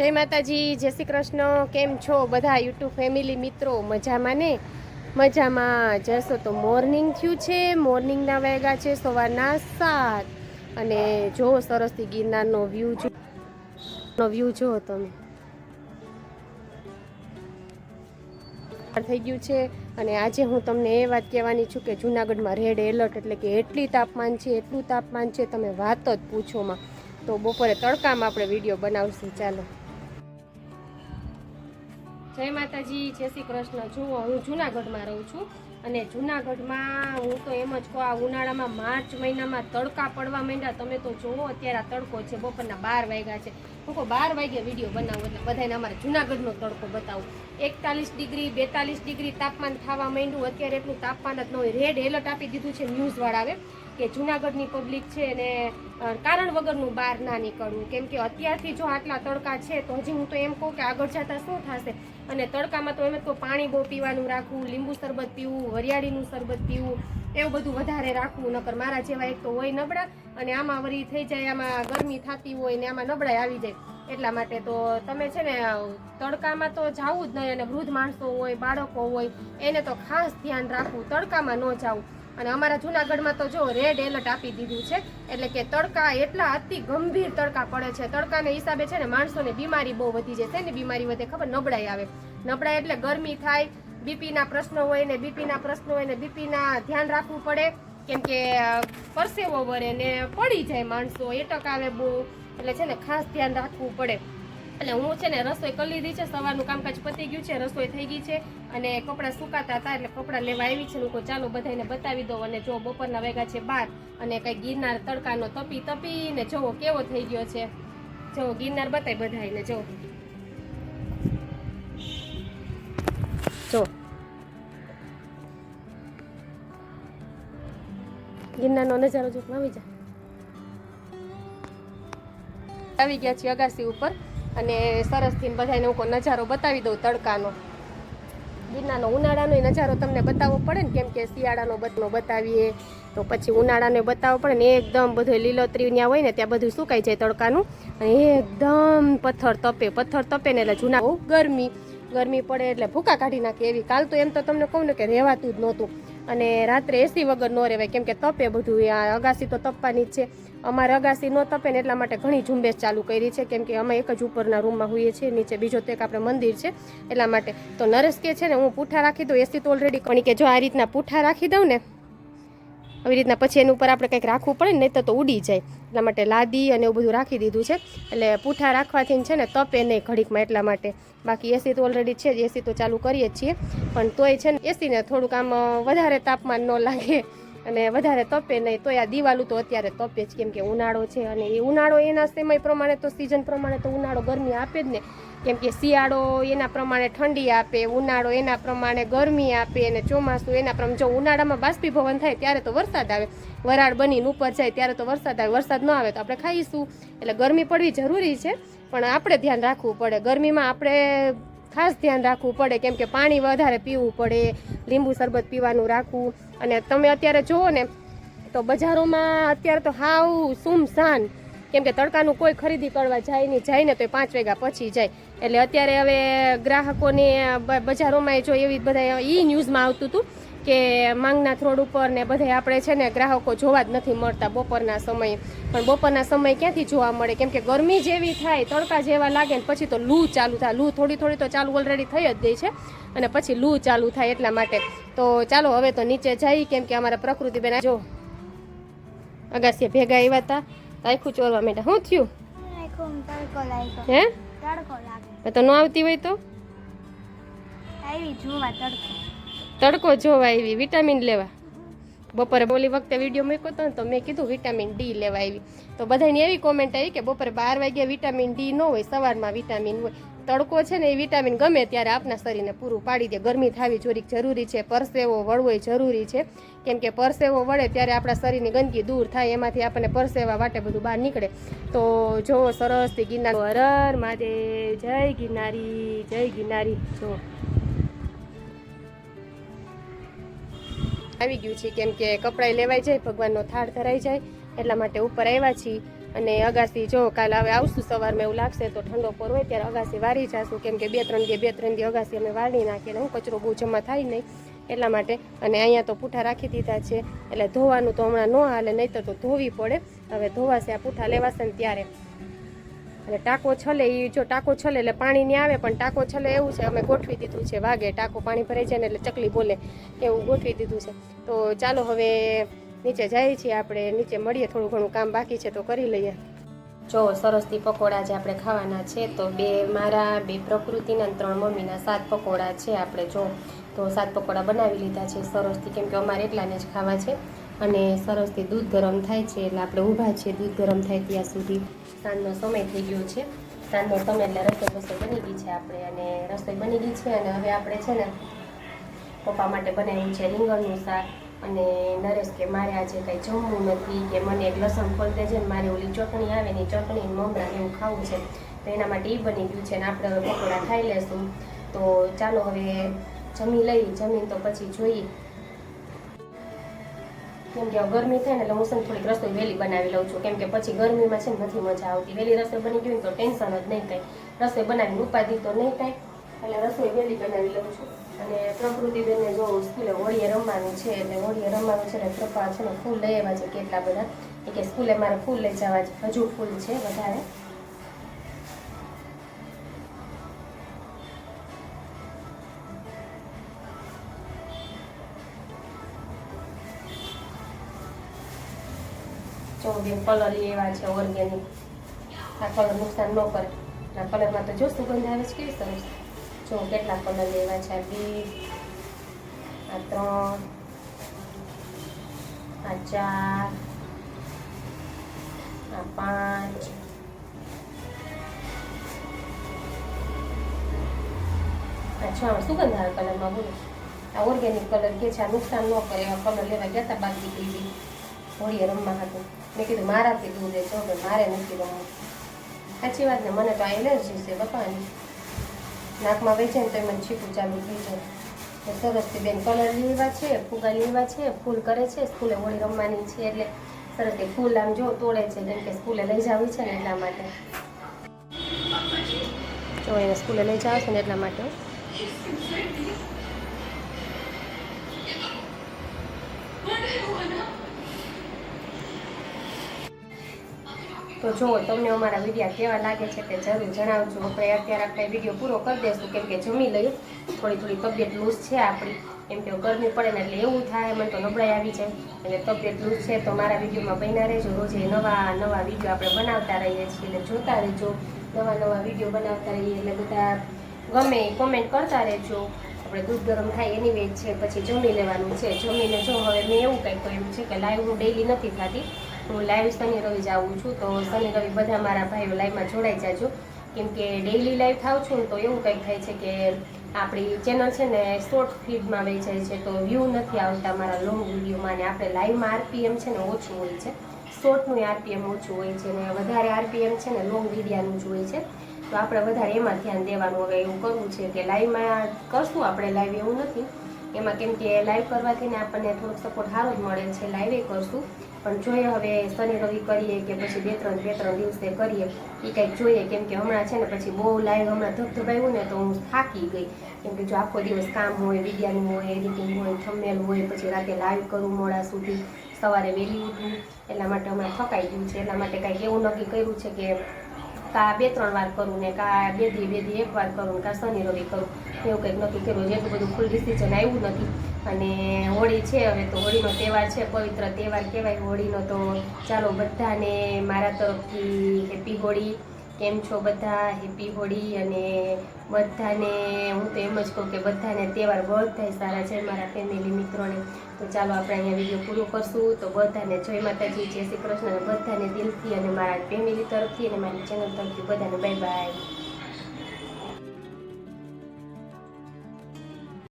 જય માતાજી, જય શ્રી કૃષ્ણ. કેમ છો બધા યુટ્યુબ ફેમિલી મિત્રો? મજામાં ને? મજામાં. જશો તો મોર્નિંગ થયું છે. મોર્નિંગના વેગા છે સવારના સાત. અને જો સરસથી ગિરનારનો વ્યૂ જો નો વ્યૂ જો તમે. થઈ ગયું છે. અને આજે હું તમને એ વાત કહેવાની છું કે જૂનાગઢમાં રેડ એલર્ટ એટલે કે એટલી તાપમાન છે, એટલું તાપમાન છે, તમે વાત જ પૂછોમાં. તો બપોરે તડકામાં આપણે વીડિયો બનાવશું. ચાલો. જય માતાજી, જય શ્રી કૃષ્ણ. જુઓ, હું જુનાગઢમાં રહું છું અને જુનાગઢમાં હું તો એમ જ કહું, આ ઉનાળામાં માર્ચ મહિનામાં તડકા પડવા માંડ્યા. તમે તો જુઓ અત્યારે આ તડકો છે, બપોરના બાર વાગ્યા છે. કહું બાર વાગે વીડિયો બનાવું એટલે બધાને અમારે જુનાગઢનો તડકો બતાવું. એકતાલીસ ડિગ્રી, બેતાલીસ ડિગ્રી તાપમાન થવા માંડ્યું. અત્યારે એટલું તાપમાન જ ન હોય. રેડ એલર્ટ આપી દીધું છે ન્યૂઝવાળાએ કે જુનાગઢની પબ્લિક છે ને કારણ વગરનું બહાર ના નીકળવું. કેમ કે અત્યારથી જો આટલા તડકા છે, તો હજી હું તો એમ કહું કે આગળ જતાં શું થશે? અને તડકામાં તો એમ કહું પાણી બહુ પીવાનું રાખવું, લીંબુ શરબત પીવું, વરિયાળીનું શરબત પીવું એવું બધું વધારે રાખવું, નકર મારા જેવા એક તો હોય નબળા, અને આમાં વળી થઈ જાય, આમાં ગરમી થતી હોય ને આમાં નબળાઈ આવી જાય. એટલા માટે તો તમે છે ને, તડકામાં તો જાવું જ નહીં, અને વૃદ્ધ માણસો હોય, બાળકો હોય, એને તો ખાસ ધ્યાન રાખવું, તડકામાં ન જાવું. અને અમારા જુનાગઢમાં તો જો રેડ એલર્ટ આપી દીધું છે, એટલે કે તડકા એટલા અતિ ગંભીર તડકા પડે છે. તડકાને હિસાબે છે ને, માણસોને બીમારી બહુ વધી જાય છે ને, બીમારી વધે, ખબર નબળાઈ આવે. નબળાઈ એટલે ગરમી થાય બીપીના પ્રશ્નો હોય ને બીપીના પ્રશ્નો હોય ને બીપીના ધ્યાન રાખવું પડે. કેમ કે પરસેવો વરે ને પડી જાય માણસો એટક આવે બહુ, એટલે છે ને ખાસ ધ્યાન રાખવું પડે. એટલે હું છે ને રસોઈ કરી લીધી છે, સવારનું કામકાજ પતી ગયું છે, રસોઈ થઈ ગઈ છે. અને કપડાં સુકાતા હતા, એટલે કપડાં લેવા આવી છે. લોકો ચાલો બધાને બતાવી દઉં અને જો બપોરના વેગા છે બાર અને કંઈ ગિરનાર તડકાનો તપી તપીને જવો જોવો કેવો થઈ ગયો છે. જો ગિરનાર બતાય બધાને જો ગિરનારનો નજારો જો આવી જા. આવી ગયા છીએ અગાસી ઉપર અને સરસથી બધાને હું નજારો બતાવી દઉં તડકાનો. ગિરનારનો ઉનાળાનો નજારો તમને બતાવવો પડે ને, કેમ કે શિયાળાનો બધનો બતાવીએ, તો પછી ઉનાળાનો બતાવવો પડે ને, એકદમ બધું લીલોતરી ત્યાં હોય ને, ત્યાં બધું સુકાઈ જાય તડકાનું, અને એકદમ પથ્થર તપે પથ્થર તપે ને એટલે જૂના બહુ ગરમી ગરમી પડે એટલે ભૂકા કાઢી નાખે એવી. કાલ તો એમ તો તમને કહું ને કે રહેવાતું જ નહોતું. અને રાત્રે એસી વગર ન રહેવાય કેમ કે તપે બધું આ અગાસી તો તપવાની જ છે. અમારે અગાસી ન તપે ને એટલા માટે ઘણી ઝુંબેશ ચાલુ કરી છે. કેમ કે અમે એક જ ઉપરના રૂમમાં હોઈએ છીએ. નીચે બીજો તો એક આપણે મંદિર છે. એટલા માટે તો નરેશ કે છે ને, હું પૂઠા રાખી દઉં. એસી તો ઓલરેડી પણ કે જો આ રીતના પૂઠા રાખી દઉં ને આવી રીતના પછી એની ઉપર આપણે કંઈક રાખવું પડે ને નહીં તો તો ઉડી જાય. એટલા માટે લાદી અને એવું બધું રાખી દીધું છે. એટલે પૂઠા રાખવાથી છે ને, તપે નહીં ઘડીકમાં એટલા માટે. બાકી એસી તો ઓલરેડી છે જ એસી તો ચાલુ કરીએ જ છીએ. પણ તોય છે ને એસીને થોડુંક આમ વધારે તાપમાન ન લાગે અને વધારે તપે નહીં. તોય આ દિવાલું તો અત્યારે તપે જ, કેમ કે ઉનાળો છે અને એ ઉનાળો એના સમય પ્રમાણે તો સિઝન પ્રમાણે તો ઉનાળો ગરમી આપે જ ને. કેમ કે શિયાળો એના પ્રમાણે ઠંડી આપે, ઉનાળો એના પ્રમાણે ગરમી આપે અને ચોમાસું એના પ્રમાણે. જો ઉનાળામાં બાષ્પીભવન થાય ત્યારે તો વરસાદ આવે. વરાળ બનીને ઉપર જાય ત્યારે તો વરસાદ આવે. વરસાદ ન આવે તો આપણે ખાઈશું. એટલે ગરમી પડવી જરૂરી છે, પણ આપણે ધ્યાન રાખવું પડે. ગરમીમાં આપણે ખાસ ધ્યાન રાખવું પડે, કેમ કે પાણી વધારે પીવું પડે, લીંબુ શરબત પીવાનું રાખવું. અને તમે અત્યારે જુઓ ને, તો બજારોમાં અત્યારે તો હાવ સુમસાન કેમ કે તડકાનું કોઈ ખરીદી કરવા જાય નહીં, જાય ને તો એ પાંચ વાગ્યા પછી જાય. એટલે અત્યારે હવે ગ્રાહકોને બજારોમાં જો એવી બધા ઈ ન્યૂઝમાં આવતું હતું કે માંગના થોડ ઉપર ને બધે આપણે છે ને ગ્રાહકો જોવા જ નથી મળતા બપોરના સમયે. પણ બપોરના સમય ક્યાંથી જોવા મળે? કેમ કે ગરમી જેવી થાય, તડકા જેવા લાગે ને પછી તો લૂ ચાલુ થાય. લૂ થોડી થોડી તો ચાલુ ઓલરેડી થઈ જ ગઈ છે અને પછી લૂ ચાલુ થાય એટલા માટે. તો ચાલો હવે તો નીચે જઈ કેમ કે અમારા પ્રકૃતિબેન જો અગાસીએ ભેગા આવ્યા હતા આખું ચોરવા માંડ્યા શું થયું? હે? તો ન આવતી હોય તો? તડકો. તડકો જોવા આવી વિટામિન લેવા. બપોરે બોલી વખતે વીડિયો મૂક્યો હતો ને તો મેં કીધું વિટામિન ડી લેવા આવી. તો બધાની એવી કોમેન્ટ આવી કે બપોરે બાર વાગ્યા વિટામિન ડી ન હોય, સવારમાં વિટામિન હોય. તડકો છે ને એ વિટામિન ગમે ત્યારે આપના શરીરને પૂરું પાડી દે. ગરમી થવી જોરીક જરૂરી છે, પરસેવો વળવો જરૂરી છે. કેમ કે પરસેવો વળે ત્યારે આપણા શરીરની ગંદકી દૂર થાય, એમાંથી આપણને પરસેવા વાટે બધું બહાર નીકળે. તો જો સરસથી ગિરનાર હરર મહાદેવ, જય ગિરનારી જય ગિરનારી. જો. આવી ગયું છે, કેમ કે કપડાં લેવાઈ જાય, ભગવાનનો થાળ ધરાઈ જાય, એટલા માટે ઉપર આવ્યા છીએ. અને અગાસી જો કાલે હવે આવશું સવારમાં એવું લાગશે તો ઠંડો પર હોય ત્યારે અગાસી વારી જાશું. કેમ કે બે ત્રણ દી, બે ત્રણ દી અગાસી અમે વાળી નાખીએ હું કચરો બહુ જમા થાય નહીં. એટલા માટે અને અહીંયા તો પૂઠા રાખી દીધા છે, એટલે ધોવાનું તો હમણાં ન હાલે નહીં તો ધોવી પડે. હવે ધોવાશે આ પૂઠા લેવાશે ને ત્યારે. અને ટાંકો છલે એ જો ટાંકો છલે એટલે પાણી નહીં આવે, પણ ટાંકો છલે એવું છે, અમે ગોઠવી દીધું છે, વાગે ટાંકો પાણી ભરાઈ જાય ને એટલે ચકલી બોલે એવું ગોઠવી દીધું છે. તો ચાલો હવે નીચે જઈએ છીએ આપણે, નીચે મળીએ, થોડું ઘણું કામ બાકી છે તો કરી લઈએ. જો સરસથી પકોડા જે આપણે ખાવાના છે, તો બે મારા, બે પ્રકૃતિના ત્રણ મમ્મીના સાત પકોડા છે આપણે જો. તો સાત પકોડા બનાવી લીધા છે સરસથી કેમ કે અમારે એટલાને જ ખાવા છે. અને સરસથી દૂધ ગરમ થાય છે એટલે આપણે ઊભા છીએ, દૂધ ગરમ થાય ત્યાં સુધી સાંજનો સમય થઈ ગયો છે. સાંજનો સમય એટલે રસોઈ રસોઈ બની ગઈ છે આપણે અને રસોઈ બની ગઈ છે અને હવે આપણે છે ને પપ્પા માટે બનાવ્યું છે રીંગણનું શાક અને નરેશ કે મારે આજે કંઈ જમવું નથી કે મને એક લસણ છે ને મારે ઓલી ચટણી આવે ને ચટણી મમરા એવું ખાવું છે. તો એના માટે એ બની ગયું છે ને આપણે હવે પકોડા ખાઈ લેશું. તો ચાલો હવે જમી લઈ જમીન તો પછી જોઈએ. કેમ કે ગરમી થાય ને એટલે હું છે ને થોડીક રસોઈ વહેલી બનાવી લઉં છું. કેમ કે પછી ગરમીમાં છે ને નથી મજા આવતી. વહેલી રસોઈ બની ગઈ તો ટેન્શન જ નહીં થાય. રસોઈ બનાવીને ઉપાધિ તો નહીં થાય. એટલે રસોઈ વહેલી બનાવી લઉં છું. અને પ્રકૃતિબેનને જો સ્કૂલે હોળીએ રમવાનું છે એટલે હોળીએ રમવાનું છે એટલે પપ્પા છે ને ફૂલ લઈ આવ્યા છે કેટલા બધા. કે સ્કૂલે મારે ફૂલ લઈ જવા છે હજુ ફૂલ છે વધારે. જો બેન કલર એવા છે ઓર્ગેનિક આ કલર નુકસાન ન કરે. આ કલરમાં તો જો સુગંધ આવે છે, કેવી સરસ. જો કેટલા કલર લેવા છે, આ બી, આ ત્રણ, આ ચાર, આ પાંચ. આ છ સુગંધ આવે કલરમાં બોલો. આ ઓર્ગેનિક કલર કે છે, આ નુકસાન ન કરે એવા કલર લેવા ગયા હતા બાકી દીકરી હોળીએ રમવા હતું મેં કીધું, મારાથી દૂર રહેશો કે મારે નથી રમવું. સાચી વાત ને, મને તો એલર્જી છે બપાની નાકમાં વેચે ને તો મને છીપું ચાલુ થઈ જાય. સરસથી બેન કલર લીવા છે ફુગા લીવા છે, ફૂલ કરે છે, સ્કૂલે હોળી રમવાની છે એટલે સરસથી ફૂલ આમ જો તોડે છે કેમ કે સ્કૂલે લઈ જવી છે ને એટલા માટે. જો એને સ્કૂલે લઈ જાવ છે ને એટલા માટે. તો જો તમને અમારા વિડીયા કેવા લાગે છે તે જરૂર જણાવજો. આપણે અત્યારે આપણે વીડિયો પૂરો કરી દઈશું, કેમ કે જમી લઈએ. થોડી થોડી તબિયત લૂઝ છે આપણી. એમ કે ગરમી પડે ને એટલે એવું થાય, મને તો નબળાઈ આવી જાય. એટલે તબિયત લૂઝ છે તો મારા વિડીયોમાં બન્યા રહેજો. રોજે નવા નવા વીડિયો આપણે બનાવતા રહીએ છીએ એટલે જોતા રહેજો. નવા નવા વીડિયો બનાવતા રહીએ એટલે બધા ગમે કોમેન્ટ કરતા રહેજો. આપણે દૂધ ગરમ થાય એની વેજ છે, પછી જમી લેવાનું છે. જમીને જો હવે મેં એવું કંઈક કર્યું છે કે લાઈવ હું ડેઈલી નથી થતી હું લાઈવ શનિ રવિ જાઉં છું, તો શનિ રવિ બધા મારા ભાઈઓ લાઈવમાં જોડાઈ જાજો. કેમ કે ડેઈલી લાઈવ થાવ છું તો એવું કંઈક થાય છે કે આપણી ચેનલ છે ને શોર્ટ ફીડમાં વેચાય છે, તો વ્યૂ નથી આવતા મારા લોંગ વિડીયોમાં ને આપણે લાઈવમાં આરપીએમ છે ને ઓછું હોય છે. શોર્ટનું આરપીએમ ઓછું હોય છે ને વધારે આરપીએમ છે ને લોંગ વિડીયાનું જ હોય છે. તો આપણે વધારે એમાં ધ્યાન દેવાનું હવે એવું કરવું છે કે લાઈવમાં કરશું આપણે લાઈવ એવું નથી. એમાં કેમ કે લાઈવ કરવાથી ને આપણને થોડોક સપોર્ટ સારો જ મળે છે લાઈવે કરશું. પણ જોઈએ હવે શનિ રવિ કરીએ કે પછી બે ત્રણ બે ત્રણ દિવસે કરીએ, એ કંઈક જોઈએ. કેમ કે હમણાં છે ને પછી બહુ લાઈવ હમણાં ધબધબાયું ને તો હું થાકી ગઈ. કેમ કે જો આખો દિવસ કામ હોય વિડીયાનું હોય એડિટિંગ હોય થંબનેલ હોય, પછી રાતે લાઈવ કરું મોડા સુધી. સવારે વહેલી ઉઠું. એટલા માટે હમણાં થકાઈ ગયું છે. એટલા માટે કાંઈક એવું નક્કી કર્યું છે કે કા બે ત્રણ વાર કરું ને કા બે દી બે દી એક વાર કરું ને કા શનિ રવિ કરું. એવું કંઈક નક્કી કર્યું. એટલું બધું ફૂલ ડિસિઝન આવ્યું નથી. અને હોળી છે હવે તો હોળીનો તહેવાર છે, પવિત્ર તહેવાર કહેવાય હોળીનો તો ચાલો બધાને મારા તરફથી હેપી હોળી. કેમ છો બધા? હેપી હોળી અને બધાને હું તો એમ જ કહું કે બધાને તહેવાર બધા સારા છે મારા ફેમિલી મિત્રોને. તો ચાલો આપણે અહીંયા વીડિયો પૂરો કરશું. તો બધાને જય માતાજી, જય શ્રી કૃષ્ણ બધાને દિલથી અને મારા ફેમિલી તરફથી અને મારી ચેનલ તરફથી બધાને બાય બાય